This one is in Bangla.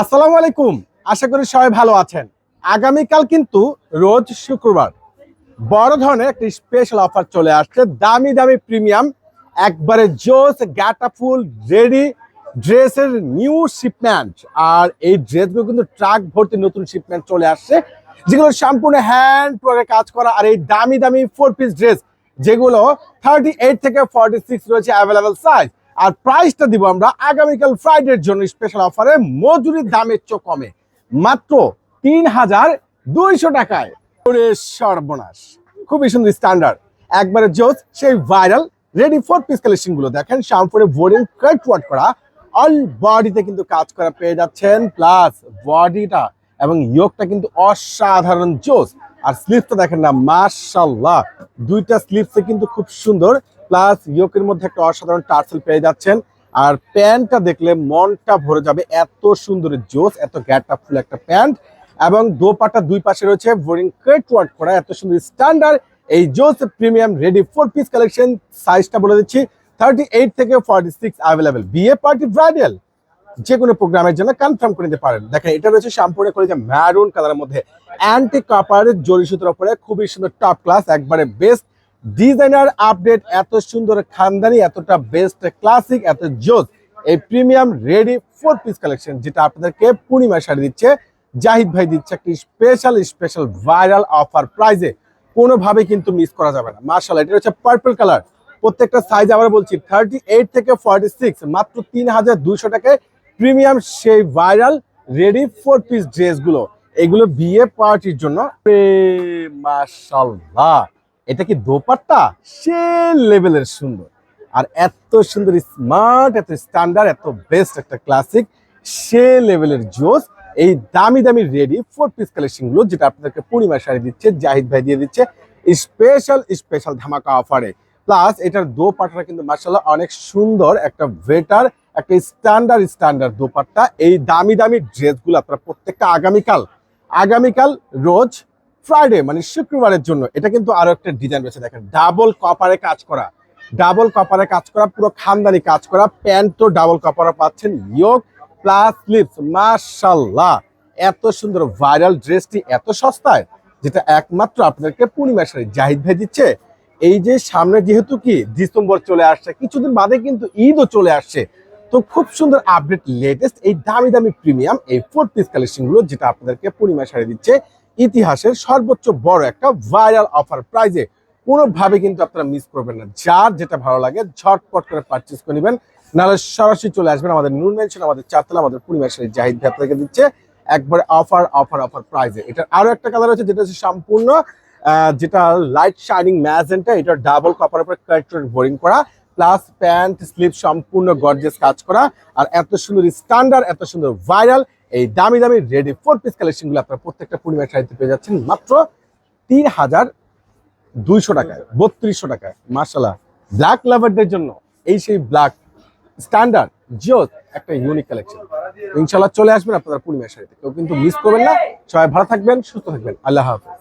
আসসালামু আলাইকুম। আশা করি সবাই ভালো আছেন। আগামীকাল কিন্তু রোজ শুক্রবার বড় ধরনের একটি স্পেশাল অফার চলে আসছে। দামি দামি প্রিমিয়াম একবারে জোস ফুল, রেডি ড্রেসের নিউ শিপমেন্ট আর এই ড্রেসগুলো কিন্তু ট্রাক ভর্তি নতুন শিপমেন্ট চলে আসছে। যেগুলো সম্পূর্ণ হ্যান্ড ওয়ার্কে কাজ করা আর এই দামি দামি ফোর পিস ড্রেস যেগুলো থার্টি এইট থেকে ফর্টি সিক্স রয়েছে অ্যাভেলেবেল সাইজ আর প্রাইসটা দিব আমরা আগামীকাল ফ্রাইডের জন্য স্পেশাল অফারে মজুরির দামের চেয়ে কমে। মাত্র তিন হাজার দুইশো টাকায়। সর্বনাশ। খুবই সুন্দর স্ট্যান্ডার্ড একবারে জোস, সেই ভাইরাল রেডি ফর পিস কালেকশনগুলো দেখেন শ্যামপুরে বোরিং কাট ওয়াট করা। অল বডিতে কিন্তু কাজ করা পেয়ে যাচ্ছেন প্লাস বডিটা এবং ইয়োগটা কিন্তু অসাধারণ জোস। আর স্লিপটা দেখেন না মার্শাল্লাহ দুইটা স্লিপসে কিন্তু খুব সুন্দর প্লাস ইয়োকের মধ্যে একটা অসাধারণ টার্সেল পেয়ে যাচ্ছেন। আর প্যান্টটা দেখলে মনটা ভরে যাবে, এত সুন্দর জোস, এত গ্যাটা ফুল একটা প্যান্ট। এবং দোপাটা দুই পাশে রয়েছে, বোরিং কাট ওয়ার্ক করা, এত সুন্দর স্ট্যান্ডার্ড এই জোস premium ready four piece collection সাইজটা বলে দিচ্ছি থার্টি এইট থেকে ফর্টি সিক্স অ্যাভেলেবেল বিয়ে পার্টি ব্রাইডাল যে কোনো প্রোগ্রামের জন্য কনফার্ম করে নিতে পারেন। দেখেন, এটা রয়েছে শ্যাম্পুরে করে যে ম্যারুন কালারের মধ্যে। অ্যান্টি কাপারের জরি সুতোর উপরে খুবই সুন্দর টপ ক্লাস একবারে বেস্ট ডিজাইনার আপডেট এত সুন্দর খানদানি, এতটা বেস্ট ক্লাসিক এত জোস। এই premium ready four piece collection যেটা আপনাদেরকে পূর্ণিমা শাড়ি দিচ্ছে। জাহিদ ভাই দিচ্ছে একটি স্পেশাল স্পেশাল ভাইরাল অফার প্রাইজে কোনোভাবে কিন্তু মিস করা যাবে না। মার্শাল এটা হচ্ছে পার্পল কালার প্রত্যেকটা সাইজ আবার বলছি থার্টি এইট থেকে ফর্টি সিক্স মাত্র তিন হাজার দুইশো টাকায় প্রিমিয়াম সেই ভাইরাল রেডি ফোর পিস ড্রেসগুলো। এগুলো বিয়ে পার্টির জন্য। মাশাল্লাহ। এটা কি দোপাট্টা? সে লেভেলের সুন্দর। আর এত সুন্দর স্মার্ট, এত স্ট্যান্ডার্ড, এত বেস্ট একটা ক্লাসিক, সে লেভেলের জোস। এই দামি দামি রেডি ফোর পিস কালেকশনগুলো, যেটা আপনাদেরকে পূর্ণিমা শাড়ি দিচ্ছে, জাহিদ ভাই দিয়ে দিচ্ছে, স্পেশাল স্পেশাল ধামাকা অফারে। প্লাস এটার দোপাট্টাটা কিন্তু মার্শাল্লাহ অনেক সুন্দর একটা ভেটার একটা স্ট্যান্ডার্ড স্ট্যান্ডার্ড দোপাট্টা। এই দামি দামি ড্রেসগুলো আপনারা প্রত্যেকটা আগামীকাল আগামীকাল রোজ ফ্রাইডে মানে শুক্রবারের জন্য। এটা কিন্তু আরও একটা ডিজাইন রয়েছে, দেখেন ডাবল কপারে কাজ করা। ডাবল কপারে কাজ করা, পুরো খানদানি কাজ করা। প্যান্ট তো ডাবল কপারে পাচ্ছেন। ইয়োগ প্লাস স্লিপস মাশাল্লাহ এত সুন্দর ভাইরাল ড্রেসটি এত সস্তায়, যেটা একমাত্র আপনাদেরকে পূর্ণিমা শাড়ি জাহিদ ভাই দিচ্ছে। এই যে সামনে যেহেতু কি, ডিসেম্বর চলে আসছে, কিছুদিন বাদে কিন্তু ঈদও চলে আসছে। তো খুব সুন্দর আপডেট লেটেস্ট এই দামি দামি প্রিমিয়াম এই ফোর পিস কালেকশনগুলো যেটা আপনাদেরকে পূর্ণিমা শাড়ি দিচ্ছে, ইতিহাসের সর্বোচ্চ বড় একটা ভাইরাল অফার প্রাইজে কোনোভাবে কিন্তু আপনারা মিস করবেন না। যার যেটা ভালো লাগে, ঝটপট করে পারচেস করে নেবেন। নাহলে সরাসরি চলে আসবেন আমাদের নুন মেনশন আমাদের চারতলা, আমাদের পূর্ণিমা শাড়ি জাহিদ ভাই দিচ্ছে। একবারে অফার অফার অফার প্রাইজে এটার আরও একটা কালার আছে, যেটা হচ্ছে সম্পূর্ণ যেটা লাইট শাইনিং ম্যাজেন্টা এটা ডাবল কপার উপরে কার্টন বোরিং করা। প্লাস প্যান্ট, স্লিপ সম্পূর্ণ গর্জেস কাজ করা। আর এত সুন্দর স্ট্যান্ডার্ড এত সুন্দর ভাইরাল এই দামি দামি রেডি ফোর পিস কালেকশনগুলো আপনারা প্রত্যেকটা পূর্ণিমা শাড়িতে পেয়ে যাচ্ছেন। মাত্র তিন হাজার দুইশো টাকায়, বত্রিশশো টাকায়। মার্শাল্লাহ ব্ল্যাক লাভারদের জন্য এই সেই ব্ল্যাক স্ট্যান্ডার্ড জিও একটা ইউনিক কালেকশন ইনশাল্লাহ চলে আসবেন আপনারা পূর্ণিমা শাড়িতে। কেউ কিন্তু মিস করবেন না। সবাই ভালো থাকবেন, সুস্থ থাকবেন। আল্লাহ হাফেজ।